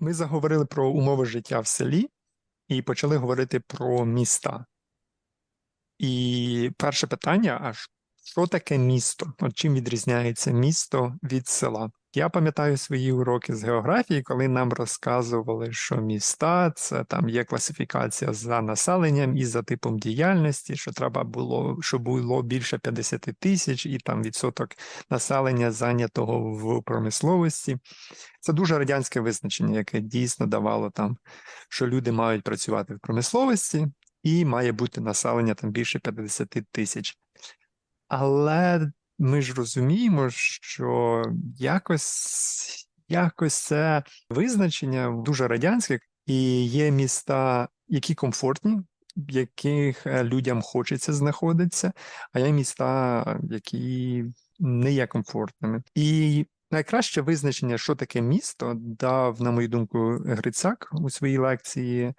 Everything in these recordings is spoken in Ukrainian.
Ми заговорили про умови життя в селі і почали говорити про міста. І перше питання: а що таке місто? От чим відрізняється місто від села? Я пам'ятаю свої уроки з географії, коли нам розказували, що міста це там є класифікація за населенням і за типом діяльності, що треба було, щоб було більше 50 тисяч, і там відсоток населення зайнятого в промисловості. Це дуже радянське визначення, яке дійсно давало там, що люди мають працювати в промисловості, і має бути населення там більше 50 тисяч. Але ми ж розуміємо, що якось, якось це визначення дуже радянське, і є міста, які комфортні, в яких е, людям хочеться знаходитися, а є міста, які не є комфортними. І найкраще визначення, що таке місто, дав, на мою думку, Грицак у своїй лекції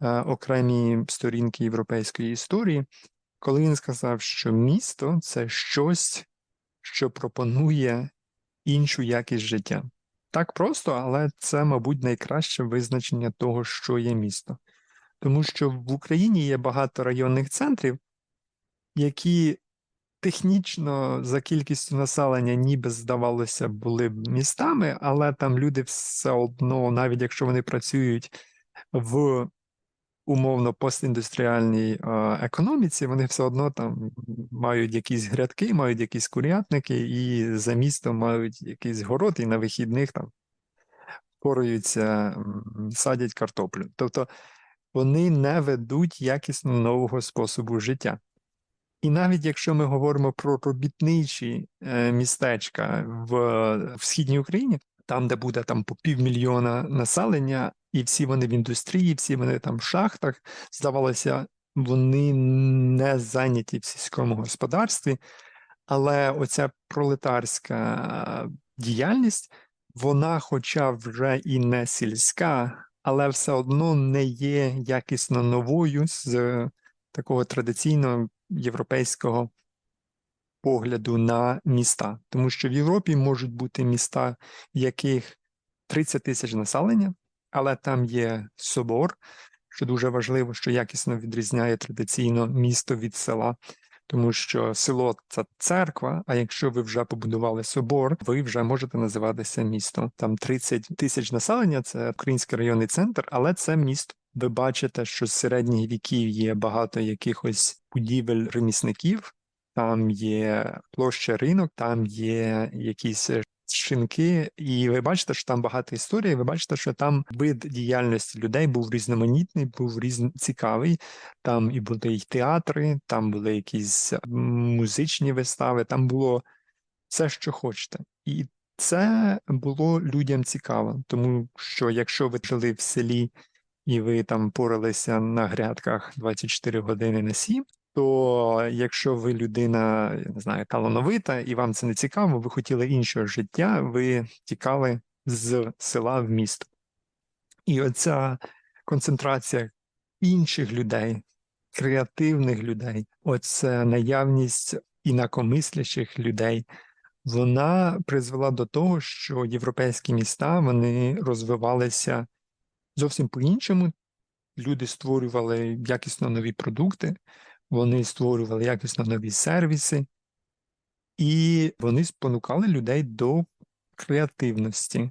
е, окремі сторінки європейської історії, коли він сказав, що місто це щось, що пропонує іншу якість життя. Так просто, але це, мабуть, найкраще визначення того, що є місто. Тому що в Україні є багато районних центрів, які технічно за кількістю населення ніби здавалося були б містами, але там люди все одно, навіть якщо вони працюють в умовно постіндустріальній економіці, вони все одно там мають якісь грядки, мають якісь курятники, і за містом мають якийсь город, і на вихідних там пораються, м, садять картоплю. Тобто вони не ведуть якісно нового способу життя. І навіть якщо ми говоримо про робітничі е, містечка в, в східній Україні, там, де буде там по півмільйона населення, і всі вони в індустрії, всі вони там в шахтах, здавалося, вони не зайняті в сільському господарстві, але оця пролетарська діяльність, вона, хоча вже і не сільська, але все одно не є якісно новою з такого традиційного європейського погляду на міста. Тому що в Європі можуть бути міста, в яких 30 тисяч населення, але там є собор, що дуже важливо, що якісно відрізняє традиційно місто від села. Тому що село це церква, а якщо ви вже побудували собор, ви вже можете називатися містом. Там 30 тисяч населення, це український районний центр, але це місто. Ви бачите, що з середніх віків є багато якихось будівель ремісників, там є площа ринок, там є якісь е, шинки, і ви бачите, що там багато історій. Ви бачите, що там вид діяльності людей був різноманітний, був різн... цікавий. Там і були й театри, там були якісь музичні вистави, там було все, що хочете. І це було людям цікаво, тому що якщо ви жили в селі і ви там поралися на грядках 24 години на 7, то якщо ви людина, я не знаю, талановита, і вам це не цікаво, ви хотіли іншого життя, ви тікали з села в місто. І оця концентрація інших людей, креативних людей, оце наявність інакомислячих людей, вона призвела до того, що європейські міста вони розвивалися зовсім по-іншому. Люди створювали якісно нові продукти, вони створювали якісно нові сервіси, і вони спонукали людей до креативності.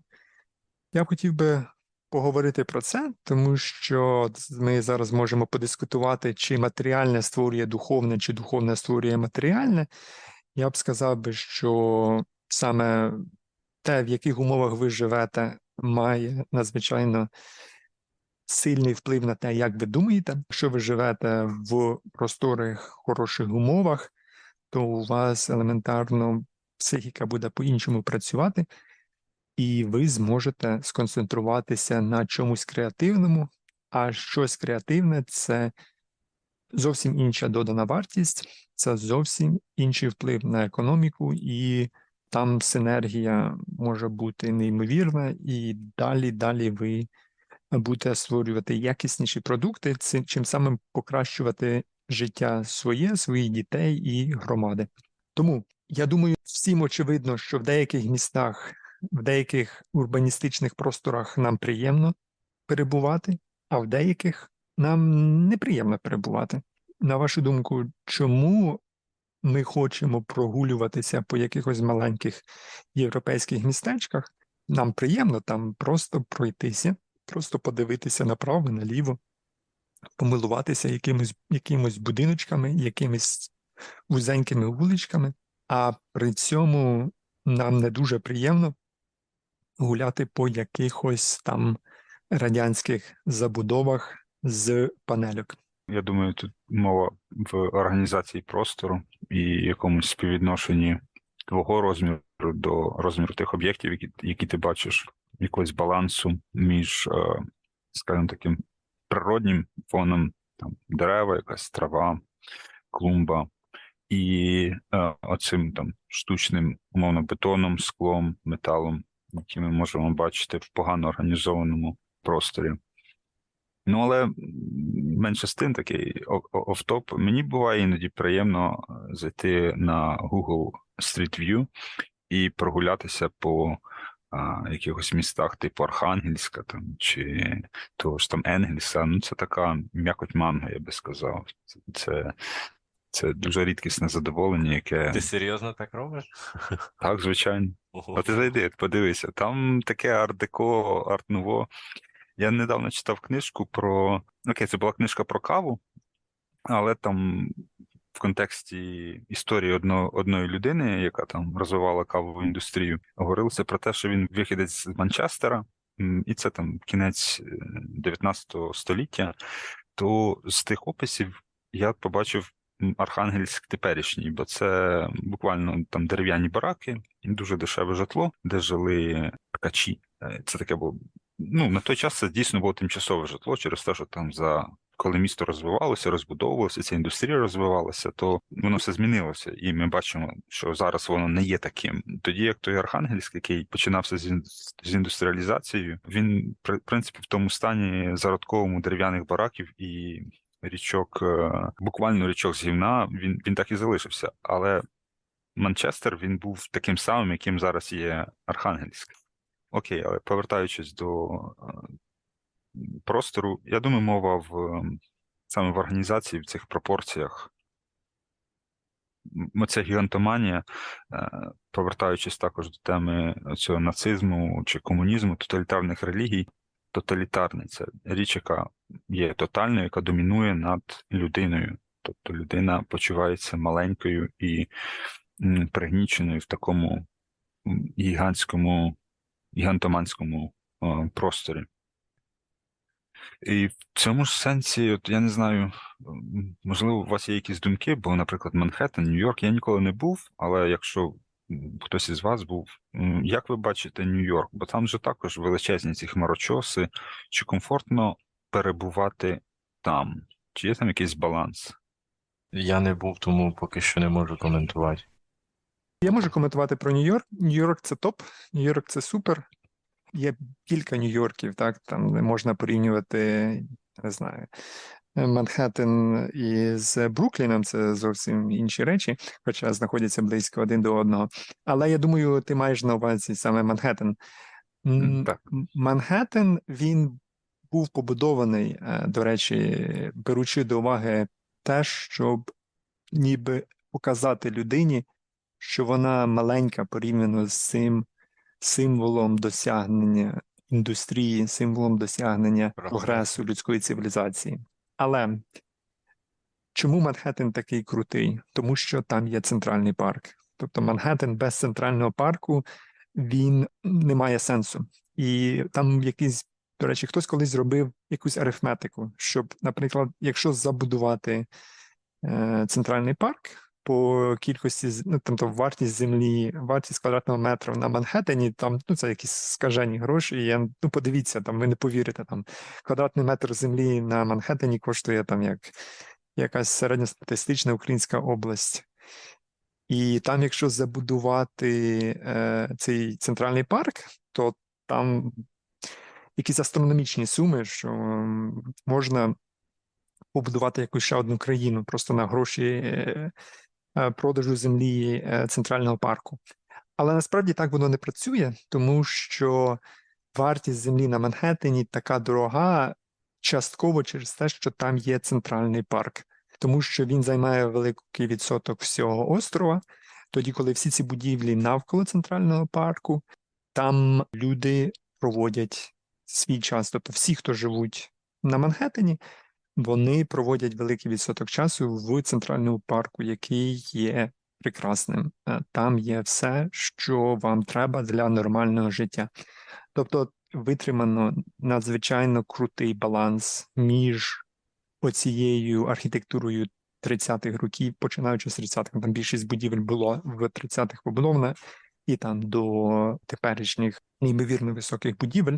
Я хотів би поговорити про це, тому що ми зараз можемо подискутувати, чи матеріальне створює духовне, чи духовне створює матеріальне. Я б сказав би, що саме те, в яких умовах ви живете, має надзвичайно сильний вплив на те, як ви думаєте. Якщо ви живете в просторих, хороших умовах, то у вас елементарно психіка буде по-іншому працювати, і ви зможете сконцентруватися на чомусь креативному, а щось креативне це зовсім інша додана вартість, це зовсім інший вплив на економіку, і там синергія може бути неймовірна, і далі, далі ви будете створювати якісніші продукти, чим самим покращувати життя своє, своїх дітей і громади. Тому я думаю, всім очевидно, що в деяких містах в деяких урбаністичних просторах нам приємно перебувати, а в деяких нам неприємно перебувати. На вашу думку, чому ми хочемо прогулюватися по якихось маленьких європейських містечках? Нам приємно там просто пройтися, просто подивитися направо, наліво, помилуватися якимось, якимось будиночками, якимись вузенькими вуличками, а при цьому нам не дуже приємно гуляти по якихось там радянських забудовах з панельок. Я думаю, тут мова в організації простору і якомусь співвідношенні твого розміру до розміру тих об'єктів, які, які ти бачиш, якогось балансу між, е, скажімо таким, природнім фоном, там дерева, якась трава, клумба, і е, оцим там штучним, умовно, бетоном, склом, металом, які ми можемо бачити в погано організованому просторі. Ну, але менше з тим такий офтоп. Мені буває іноді приємно е, зайти на Google Street View і прогулятися по а, якихось містах, типу Архангельська там, чи того ж там Енгельса. Ну, це така м'якоть манга, я би сказав. Це, це, це дуже рідкісне задоволення, яке Ти серйозно так робиш? так, звичайно. Ого. А ти зайди, подивися, там таке арт-деко, арт-нуво. Я недавно читав книжку про. Окей, це була книжка про каву, але там в контексті історії одно, одної людини, яка там розвивала кавову індустрію, говорилося про те, що він вихідець з Манчестера, і це там кінець е, 19 століття. То з тих описів я побачив Архангельськ теперішній, бо це буквально там дерев'яні бараки, дуже дешеве житло, де жили ткачі. Е, Це таке було. Ну, на той час це дійсно було тимчасове житло через те, що там за коли місто розвивалося, розбудовувалося, ця індустрія розвивалася, то воно все змінилося, і ми бачимо, що зараз воно не є таким. Тоді як той Архангельськ, який починався з, індустріалізацією, він в принципі в тому стані зародковому дерев'яних бараків і річок, е, буквально річок з гівна, він, він так і залишився. Але Манчестер він був таким самим, яким зараз є Архангельськ. Окей, але повертаючись до е, простору, я думаю, мова в ем, саме в організації в цих пропорціях. Оця гігантоманія, е, повертаючись також до теми цього нацизму чи комунізму, тоталітарних релігій, тоталітарний це річ, яка є тотальною, яка домінує над людиною. Тобто людина почувається маленькою і пригніченою в такому гігантському, гігантоманському е, просторі. І в цьому ж сенсі, от я не знаю, можливо, у вас є якісь думки, бо, наприклад, Манхеттен, Нью-Йорк, я ніколи не був, але якщо хтось із вас був, як ви бачите Нью-Йорк? Бо там же також величезні ці хмарочоси, чи комфортно перебувати там? Чи є там якийсь баланс? Я не був, тому поки що не можу коментувати. Я можу коментувати про Нью-Йорк. Нью-Йорк це топ, Нью-Йорк це супер. Є кілька Нью-Йорків, так, там можна порівнювати, не знаю, Манхеттен із Брукліном це зовсім інші речі, хоча знаходяться близько один до одного. Але я думаю, ти маєш на увазі саме Манхеттен. Так. Манхеттен, він був побудований, е, до речі, беручи до уваги те, щоб ніби показати людині, що вона маленька порівняно з цим символом досягнення індустрії, символом досягнення Прогресу. людської цивілізації. Але чому Манхеттен такий крутий? Тому що там є центральний парк. Тобто Манхеттен без центрального парку він не має сенсу. І там якийсь, до речі, хтось колись зробив якусь арифметику, щоб, наприклад, якщо забудувати е, центральний парк по кількості ну, тобто вартість землі, вартість квадратного метра на Манхеттені, там ну це якісь скажені гроші. І ну подивіться, там ви не повірите. Там квадратний метр землі на Манхеттені коштує там як якась середньостатистична українська область. І там, якщо забудувати е, цей центральний парк, то там якісь астрономічні суми, що м, можна побудувати якусь ще одну країну просто на гроші е, е, продажу землі е, центрального парку. Але насправді так воно не працює, тому що вартість землі на Манхеттені така дорога частково через те, що там є центральний парк, тому що він займає великий відсоток всього острова. Тоді, коли всі ці будівлі навколо центрального парку, там люди проводять свій час. Тобто всі, хто живуть на Манхеттені, вони проводять великий відсоток часу в центральному парку, який є прекрасним. Е, Там є все, що вам треба для нормального життя. Тобто витримано надзвичайно крутий баланс між оцією архітектурою 30-х років, починаючи з 30-х, там більшість будівель було в 30-х побудована, і там до теперішніх неймовірно високих будівель.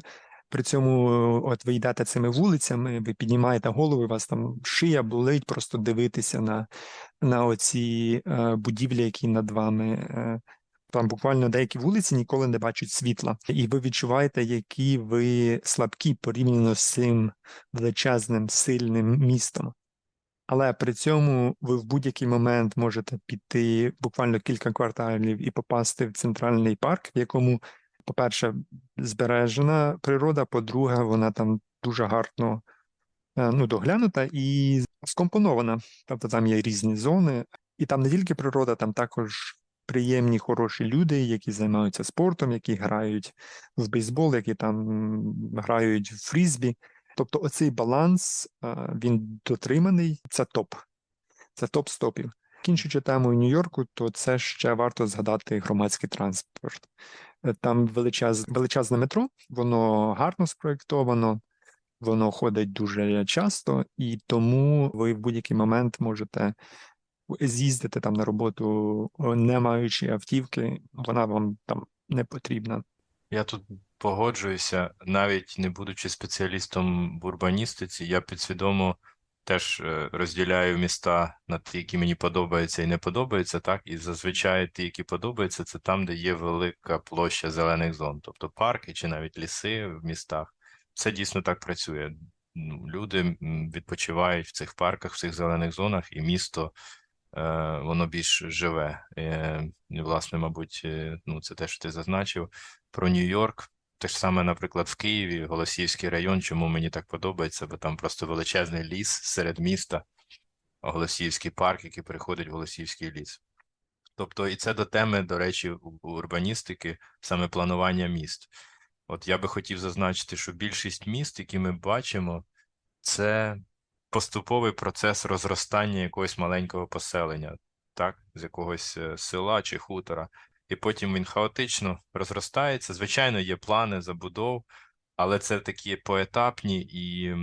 При цьому, от ви йдете цими вулицями, ви піднімаєте голову, у вас там шия болить, просто дивитися на, на оці е, будівлі, які над вами. Е, там буквально деякі вулиці ніколи не бачать світла, і ви відчуваєте, які ви слабкі порівняно з цим величезним сильним містом. Але при цьому ви в будь-який момент можете піти буквально кілька кварталів і попасти в центральний парк, в якому, по-перше, збережена природа, по-друге, вона там дуже гарно е, ну, доглянута і скомпонована. Тобто там є різні зони, і там не тільки природа, там також приємні, хороші люди, які займаються спортом, які грають в бейсбол, які там грають в фрізбі. Тобто, оцей баланс е, він дотриманий. Це топ. Це топ стопів. Кінчучи темою Нью-Йорку, то це ще варто згадати громадський транспорт. Е, Там величез, величезне метро, воно гарно спроєктовано, воно ходить дуже часто, і тому ви в будь-який момент можете з'їздити там на роботу, не маючи автівки, вона вам там не потрібна. Я тут погоджуюся, навіть не будучи спеціалістом в урбаністиці, я підсвідомо теж е, розділяю міста на ті, які мені подобаються і не подобаються, так, і зазвичай ті, які подобаються, це там, де є велика площа зелених зон, тобто парки чи навіть ліси в містах. Це дійсно так працює. Ну, Люди відпочивають в цих парках, в цих зелених зонах, і місто е, воно більш живе. Е, власне, мабуть, ну, це те, що ти зазначив про Нью-Йорк. Те ж саме, наприклад, в Києві, Голосіївський район, чому мені так подобається, бо там просто величезний ліс серед міста, Голосіївський парк, який переходить в Голосіївський ліс. Тобто, і це до теми, до речі, урбаністики, саме планування міст. От я би хотів зазначити, що більшість міст, які ми бачимо, це поступовий процес розростання якогось маленького поселення, так, з якогось е, села чи хутора і потім він хаотично розростається. Звичайно, є плани забудов, але це такі поетапні і,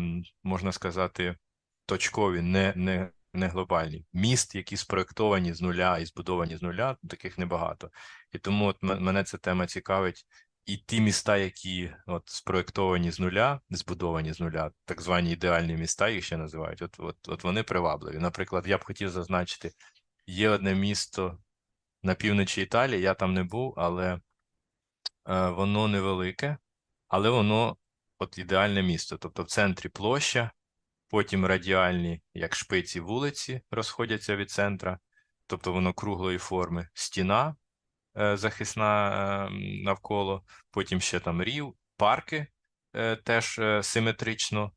можна сказати, точкові, не, не, не глобальні. Міст, які спроектовані з нуля і збудовані з нуля, таких небагато. І тому от мене ця тема цікавить. І ті міста, які от спроектовані з нуля, збудовані з нуля, так звані ідеальні міста, їх ще називають, от, от, от вони привабливі. Наприклад, я б хотів зазначити, є одне місто на півночі Італії, я там не був, але е, воно невелике, але воно от ідеальне місто. Тобто в центрі площа, потім радіальні, як шпиці вулиці, розходяться від центра, тобто воно круглої форми, стіна е, захисна е, навколо, потім ще там рів, парки е, теж е, симетрично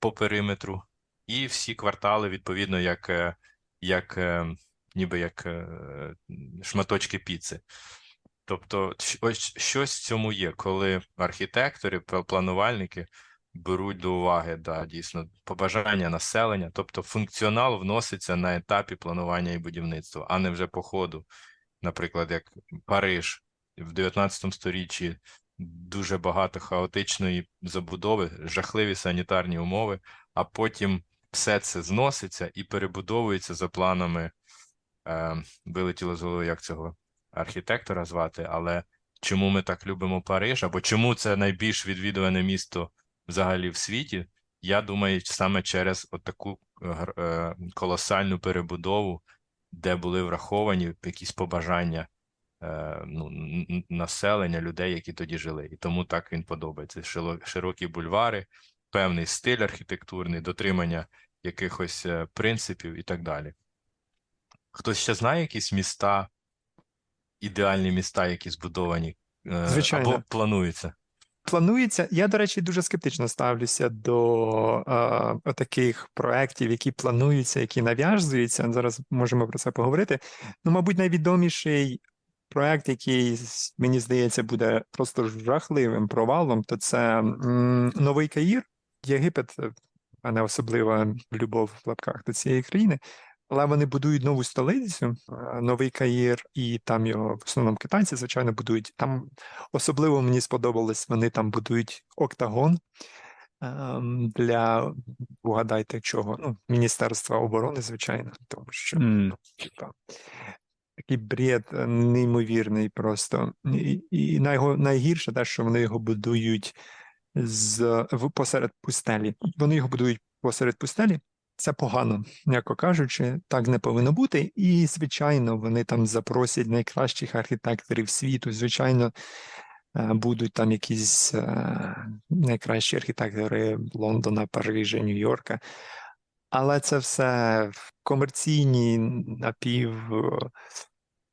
по периметру, і всі квартали, відповідно, як, е, як е, ніби як е, шматочки піци. Тобто, ось щось в цьому є, коли архітектори, планувальники беруть до уваги да, дійсно побажання населення, тобто функціонал вноситься на етапі планування і будівництва, а не вже по ходу. Наприклад, як Париж в 19 сторіччі дуже багато хаотичної забудови, жахливі санітарні умови, а потім все це зноситься і перебудовується за планами. Е, вилетіло з голови, як цього архітектора звати, але чому ми так любимо Париж, або чому це найбільш відвідуване місто взагалі в світі? Я думаю, саме через отаку е, е, колосальну перебудову, де були враховані якісь побажання е, ну, населення, людей, які тоді жили. І тому так він подобається. Широкі бульвари, певний стиль архітектурний, дотримання якихось принципів і так далі. Хтось ще знає якісь міста ідеальні міста, які збудовані е, Звичайно. або плануються? Планується. Я, до речі, дуже скептично ставлюся до е, таких проєктів, які плануються, які нав'язуються. Зараз можемо про це поговорити. Ну, мабуть, найвідоміший проєкт, який мені здається буде просто жахливим провалом, то це м, Новий Каїр, Єгипет. е, в мене особлива любов в лапках до цієї країни. Але вони будують нову столицю, е, Новий Каїр, і там його в основному китайці, звичайно, будують. Там особливо мені сподобалось, вони там будують октагон ем, для угадайте чого. Ну, Міністерства оборони, звичайно, тому що типа, такий бред е, неймовірний просто. І, і найго, найгірше те, що вони його будують з, в, посеред пустелі. Вони його будують посеред пустелі. Це погано, м'яко кажучи, так не повинно бути. І, звичайно, вони там запросять найкращих архітекторів світу. Звичайно, е, будуть там якісь е, найкращі архітектори Лондона, Парижа, Нью-Йорка. Але це все комерційні, напів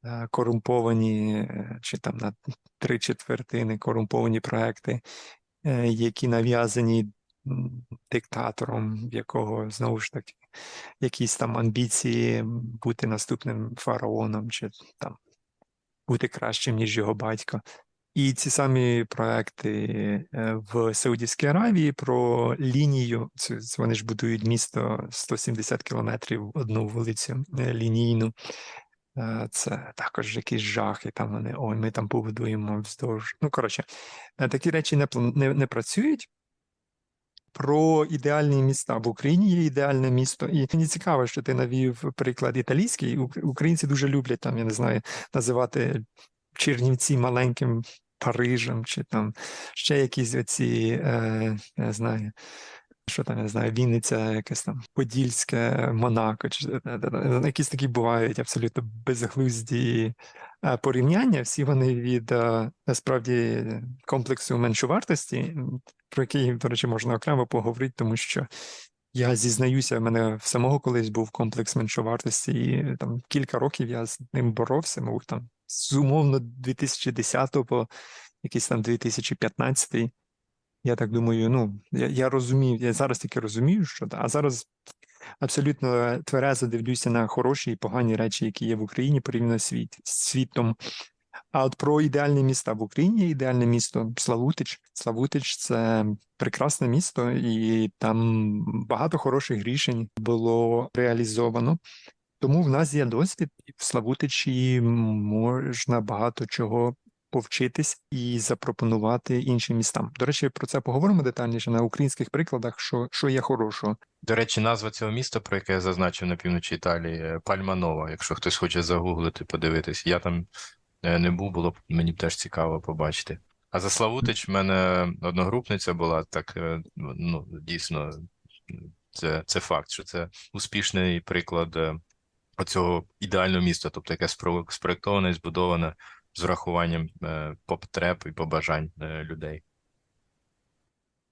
е, корумповані, чи там на три четвертини корумповані проекти, які нав'язані диктатором, в якого знову ж таки якісь там амбіції бути наступним фараоном, чи там бути кращим, ніж його батько. І ці самі проекти е, в Саудівській Аравії про лінію. Вони ж будують місто 170 кілометрів одну вулицю е, лінійну. Е, Це також якийсь жах, і там вони ой, ми там побудуємо вздовж. Ну, коротше, такі речі не, не, не працюють. Про ідеальні міста в Україні є ідеальне місто, і мені цікаво, що ти навів приклад італійський. Українці дуже люблять там, я не знаю, називати Чернівці маленьким Парижем, чи там ще якісь оці, е, я знаю, що там, я знаю, Вінниця, якесь там Подільське, Монако, чи е, е, е, якісь такі бувають абсолютно безглузді порівняння. Всі вони від насправді комплексу меншовартості, про який, до речі, можна окремо поговорити, тому що я зізнаюся, в мене в самого колись був комплекс меншовартості, і там кілька років я з ним боровся, мов там з умовно 2010 по якийсь там 2015. Я так думаю, ну я, я розумів, я зараз тільки розумію, що а зараз абсолютно тверезо дивлюся на хороші і погані речі, які є в Україні порівняно світ, світом. А от про ідеальні міста в Україні ідеальне місто Славутич. Славутич це прекрасне місто, і там багато хороших рішень було реалізовано. Тому в нас є досвід, в Славутичі можна багато чого повчитись і запропонувати іншим містам. До речі, про це поговоримо детальніше на українських прикладах, що, що є хорошого. До речі, назва цього міста, про яке я зазначив на півночі Італії, е, Пальманова. Якщо хтось хоче загуглити, подивитись. Я там не був, було б мені б теж цікаво побачити. А за Славутич в мене одногрупниця була так, е, ну, дійсно, це, це факт, що це успішний приклад е, оцього ідеального міста, тобто яке спро- спроєктоване і збудоване з врахуванням е, потреб і побажань е, людей.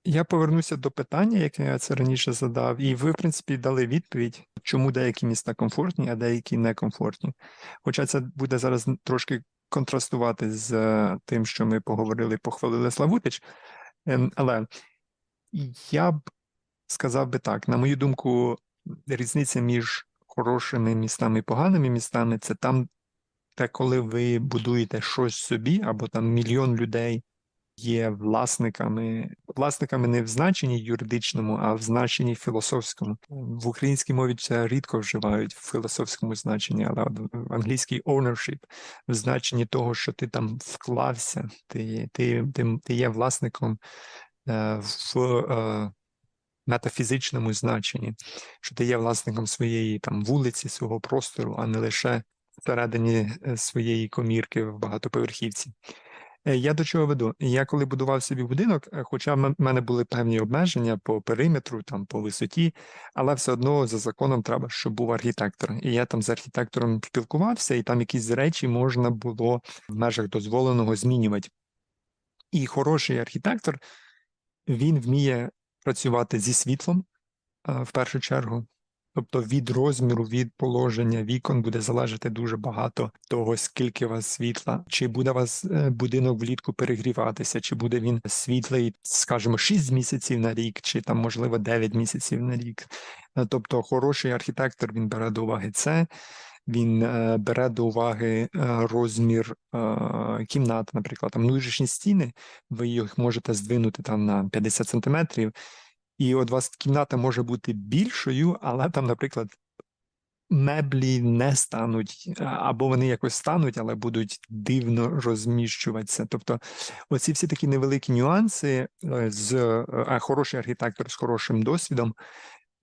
Я повернуся до питання, яке я це раніше задав, і ви, в принципі, дали відповідь, чому деякі міста комфортні, а деякі некомфортні. Хоча це буде зараз трошки контрастувати з е, тим, що ми поговорили, похвалили Славутич. Ем, Але я б сказав би так: на мою думку, різниця між хорошими містами і поганими містами це там, де коли ви будуєте щось собі, або там мільйон людей є власниками, власниками не в значенні юридичному, а в значенні філософському. В українській мові це рідко вживають в філософському значенні, але в англійській ownership в значенні того, що ти там вклався, ти, ти, ти, ти є власником е, в е, метафізичному значенні, що ти є власником своєї там вулиці, свого простору, а не лише всередині е, своєї комірки в багатоповерхівці. Е, Я до чого веду? Я коли будував собі будинок, е, хоча в мене були певні обмеження по периметру, там по висоті, але все одно за законом треба, щоб був архітектор. І я там з архітектором спілкувався, і там якісь речі можна було в межах дозволеного змінювати. І хороший архітектор він вміє працювати зі світлом е, в першу чергу. Тобто від розміру, від положення вікон буде залежати дуже багато того, скільки у вас світла, чи буде у вас е, будинок влітку перегріватися, чи буде він світлий, скажімо, 6 місяців на рік, чи там, можливо, 9 місяців на рік. Е, Тобто, хороший архітектор він бере до уваги це. Він е, бере до уваги розмір кімнат, наприклад, там внутрішні стіни, ви їх можете здвинути там на 50 сантиметрів, і от у вас кімната може бути більшою, але там, наприклад, меблі не стануть, або вони якось стануть, але будуть дивно розміщуватися. Тобто, оці всі такі невеликі нюанси е, з е, а хороший архітектор з хорошим досвідом.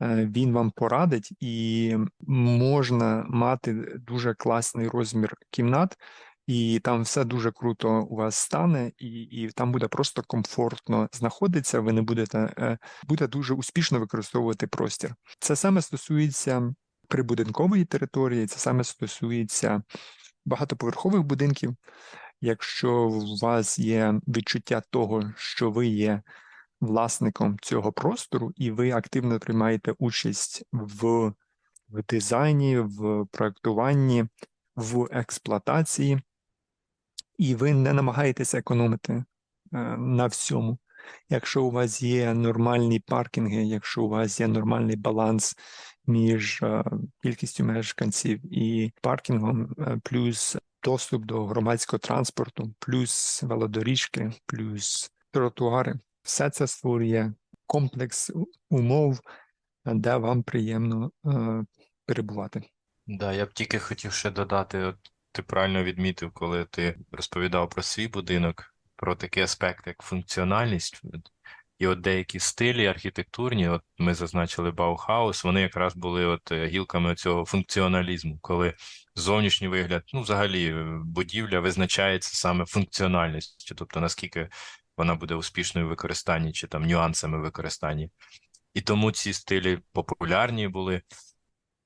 е, Він вам порадить, і можна мати дуже класний розмір кімнат, і там все дуже круто у вас стане, і, і там буде просто комфортно знаходитися. Ви не будете е, буде дуже успішно використовувати простір. Це саме стосується прибудинкової території, це саме стосується багатоповерхових будинків. Якщо у вас є відчуття того, що ви є власником цього простору, і ви активно приймаєте участь в, в дизайні, в проектуванні, в експлуатації, і ви не намагаєтеся економити е, на всьому. Якщо у вас є нормальні паркінги, якщо у вас є нормальний баланс між е, кількістю мешканців і паркінгом, е, плюс доступ до громадського транспорту, плюс велодоріжки, плюс тротуари, все це створює комплекс умов, де вам приємно перебувати. Да, я б тільки хотів ще додати, от ти правильно відмітив, коли ти розповідав про свій будинок, про такий аспект, як функціональність. І от деякі стилі архітектурні, от ми зазначили Баухаус, вони якраз були от е, гілками цього функціоналізму, коли зовнішній вигляд, ну, взагалі, е, будівля визначається саме функціональністю, тобто наскільки вона буде успішною в використанні чи там нюансами в використанні. І тому ці стилі популярні були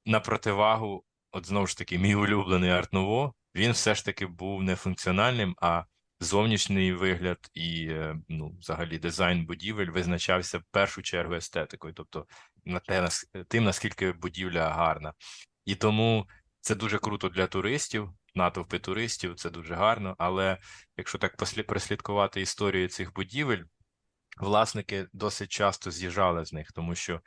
на противагу, от знову ж таки, мій улюблений Art-Nouveau, він все ж таки був не функціональним, а зовнішній вигляд і е, ну, взагалі дизайн будівель визначався в першу чергу естетикою, тобто на те, нас- тим, наскільки будівля гарна. І тому це дуже круто для туристів, натовпи туристів, це дуже гарно. Але якщо так прослідкувати історію цих будівель, власники досить часто з'їжджали з них, тому що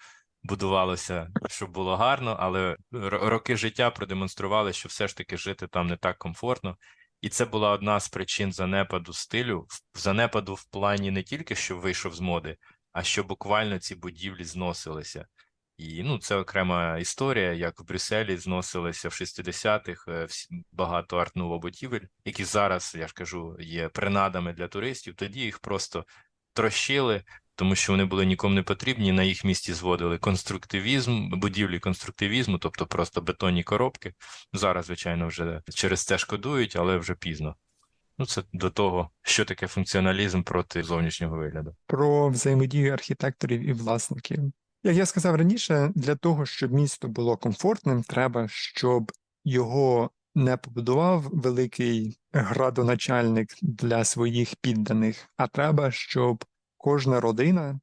будувалося, щоб було гарно, але ро- роки життя продемонстрували, що все ж таки жити там не так комфортно. І це була одна з причин занепаду стилю, занепаду в плані не тільки що вийшов з моди, а що буквально ці будівлі зносилися. І ну, це окрема історія, як в Брюсселі зносилися в 60-х е, багато арт-нуво будівель, які зараз, я ж кажу, є принадами для туристів. Тоді їх просто трощили, тому що вони були нікому не потрібні. На їх місці зводили конструктивізм, будівлі конструктивізму, тобто просто бетонні коробки. Зараз, звичайно, вже через це шкодують, але вже пізно. Ну, це до того, що таке функціоналізм проти зовнішнього вигляду. про взаємодію архітекторів і власників. Як я сказав раніше, для того, щоб місто було комфортним, треба, щоб його не побудував великий градоначальник для своїх підданих, а треба, щоб кожна родина,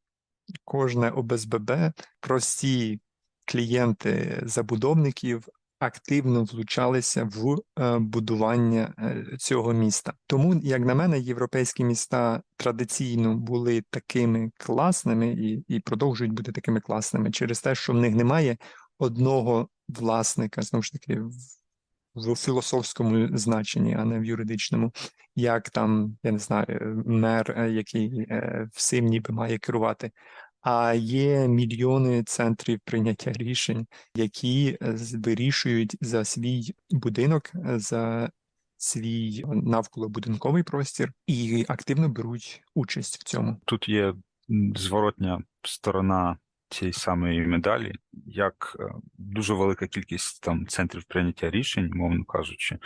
кожне ОБСББ, прості клієнти забудовників активно влучалися в е, будування е, цього міста. Тому, як на мене, європейські міста традиційно були такими класними і, і продовжують бути такими класними через те, що в них немає одного власника, знову ж таки, в, філософському значенні, а не в юридичному, як там, я не знаю, мер, е, який е, всім ніби має керувати. А є мільйони центрів прийняття рішень, які е, вирішують за свій будинок, за свій навколобудинковий простір і активно беруть участь в цьому. Тут є зворотня сторона цієї самої медалі, як е, дуже велика кількість там центрів прийняття рішень, мовно кажучи,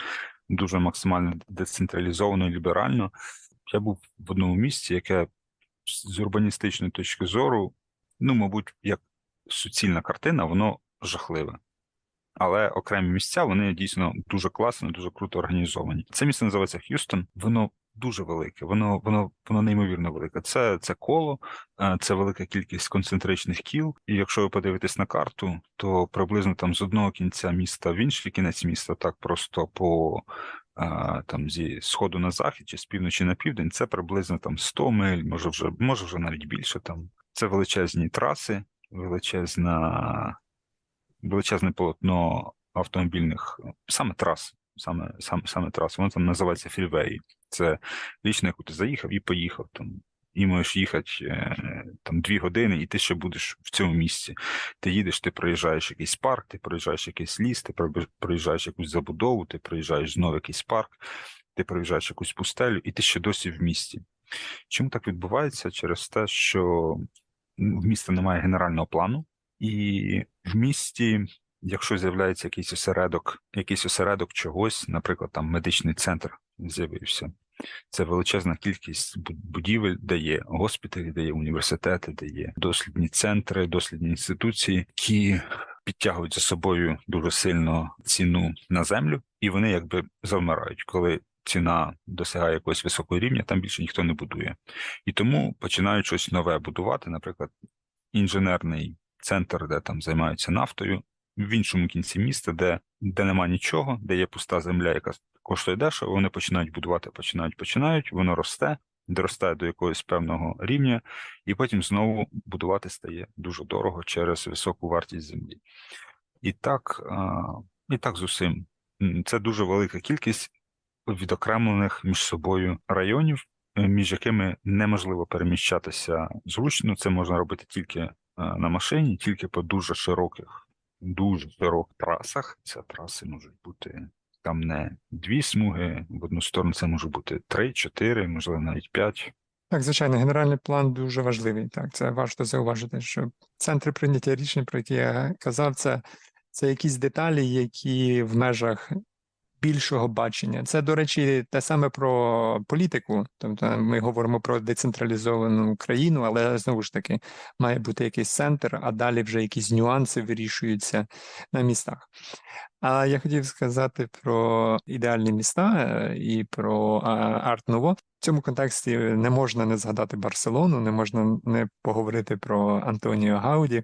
дуже максимально децентралізовано і ліберально. Я був в одному місці, яке з- урбаністичної точки зору, ну, мабуть, як суцільна картина, воно жахливе. Але окремі місця вони дійсно дуже класно, дуже круто організовані. Це місце називається Х'юстон. Воно дуже велике, воно воно воно неймовірно велике. Це це коло, е, це велика кількість концентричних кіл. І якщо ви подивитесь на карту, то приблизно там з одного кінця міста в інший кінець міста, так просто по е, там зі сходу на захід чи з півночі на південь, це приблизно там 100 миль, може вже може вже навіть більше. Там це величезні траси, величезна величезне полотно автомобільних саме трас, саме саме, саме трас. Воно там називається фрівеї. Це яку ти заїхав і поїхав там. І можеш їхати е, там дві години, і ти ще будеш в цьому місці. Ти їдеш, ти проїжджаєш якийсь парк, ти проїжджаєш якийсь ліс, ти проїжджаєш якусь забудову, ти проїжджаєш знову якийсь парк, ти проїжджаєш якусь пустелю, і ти ще досі в місті. Чому так відбувається? Через те, що в міста немає генерального плану, і в місті, якщо з'являється якийсь осередок, якийсь осередок чогось, наприклад, там медичний центр з'явився. Це величезна кількість будівель, де є госпіталі, де є університети, де є дослідні центри, дослідні інституції, які підтягують за собою дуже сильно ціну на землю, і вони якби завмирають, коли ціна досягає якогось високого рівня, там більше ніхто не будує. І тому починають щось нове будувати, наприклад, інженерний центр, де там займаються нафтою, в іншому кінці міста, де, де нема нічого, де є пуста земля, яка коштує дешево, вони починають будувати, починають, починають, воно росте, доростає до якогось певного рівня, і потім знову будувати стає дуже дорого через високу вартість землі. І так, і так з усім. Це дуже велика кількість відокремлених між собою районів, е, між якими неможливо переміщатися зручно. Це можна робити тільки е, на машині, тільки по дуже широких, дуже широких трасах. Це траси можуть бути там не дві смуги в одну сторону, це може бути три, чотири, можливо, навіть п'ять. Так, звичайно, генеральний план дуже важливий. Так, це важко зауважити, що центри прийняття рішень, про які я казав, це, це якісь деталі, які в межах більшого бачення. Це, до речі, те саме про політику. Тобто ми говоримо про децентралізовану країну, але знову ж таки має бути якийсь центр, а далі вже якісь нюанси вирішуються на містах. А я хотів сказати про ідеальні міста е, і про арт Ново. В цьому контексті не можна не згадати Барселону, не можна не поговорити про Антоніо Гауді,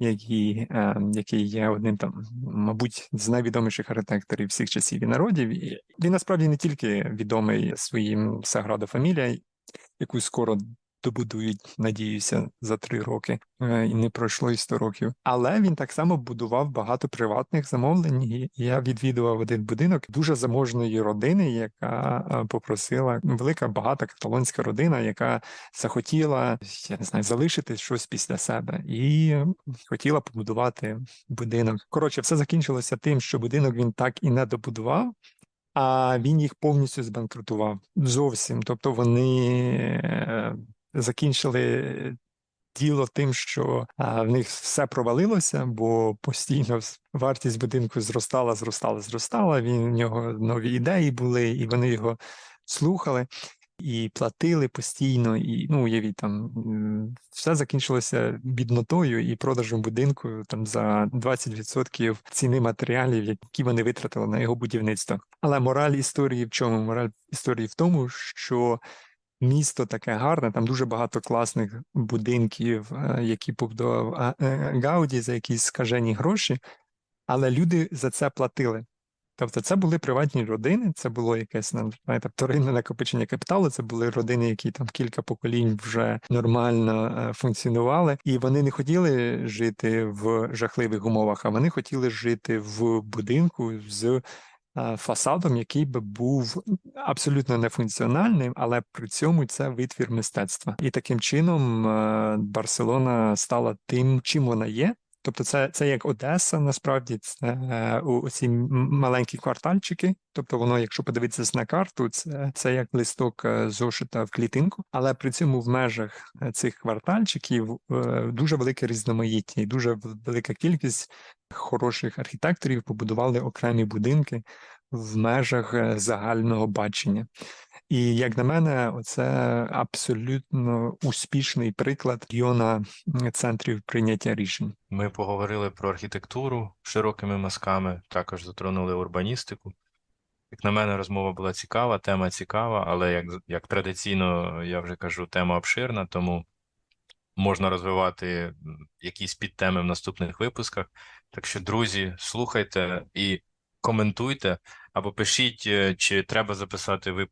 який, е, який є одним там, мабуть, з найвідоміших архітекторів всіх часів і народів. І він насправді не тільки відомий своїм Саградо Фамілія, яку скоро добудують, надіюся, за три роки, е, і не пройшло і 100 років. Але він так само будував багато приватних замовлень. Я відвідував один будинок дуже заможної родини, яка е, попросила велика багата каталонська родина, яка захотіла я не знаю, залишити щось після себе, і хотіла побудувати будинок. Коротше, все закінчилося тим, що будинок він так і не добудував. А він їх повністю збанкрутував зовсім. Тобто вони е, закінчили діло тим, що в них все провалилося, бо постійно вартість будинку зростала, зростала, зростала. Він в нього нові ідеї були, і вони його слухали. І платили постійно, і ну уявіть, там все закінчилося біднотою і продажем будинку там за 20% ціни матеріалів, які вони витратили на його будівництво. Але мораль історії в чому? Мораль історії в тому, що місто таке гарне, там дуже багато класних будинків, е, які побудував е, Гауді за якісь скажені гроші, але люди за це платили. Тобто це були приватні родини, це було якесь ну, знаєте, вторинне накопичення капіталу, це були родини, які там кілька поколінь вже нормально е, функціонували, і вони не хотіли жити в жахливих умовах, а вони хотіли жити в будинку з фасадом, який би був абсолютно нефункціональним, але при цьому це витвір мистецтва. І таким чином е, Барселона стала тим, чим вона є. Тобто, це, це як Одеса, насправді це е, у ці маленькі квартальчики. Тобто, воно, якщо подивитися на карту, це, це як листок е, зошита в клітинку, але при цьому в межах е, цих квартальчиків дуже велике різноманіття і дуже велика кількість хороших архітекторів побудували окремі будинки в межах загального бачення. І як на мене, це абсолютно успішний приклад района центрів прийняття рішень. Ми поговорили про архітектуру широкими мазками, також затронули урбаністику. Як на мене, розмова була цікава, тема цікава, але як, як традиційно я вже кажу, тема обширна, тому можна розвивати якісь підтеми в наступних випусках. Так що, друзі, слухайте і коментуйте або пишіть, е, чи треба записати випуск.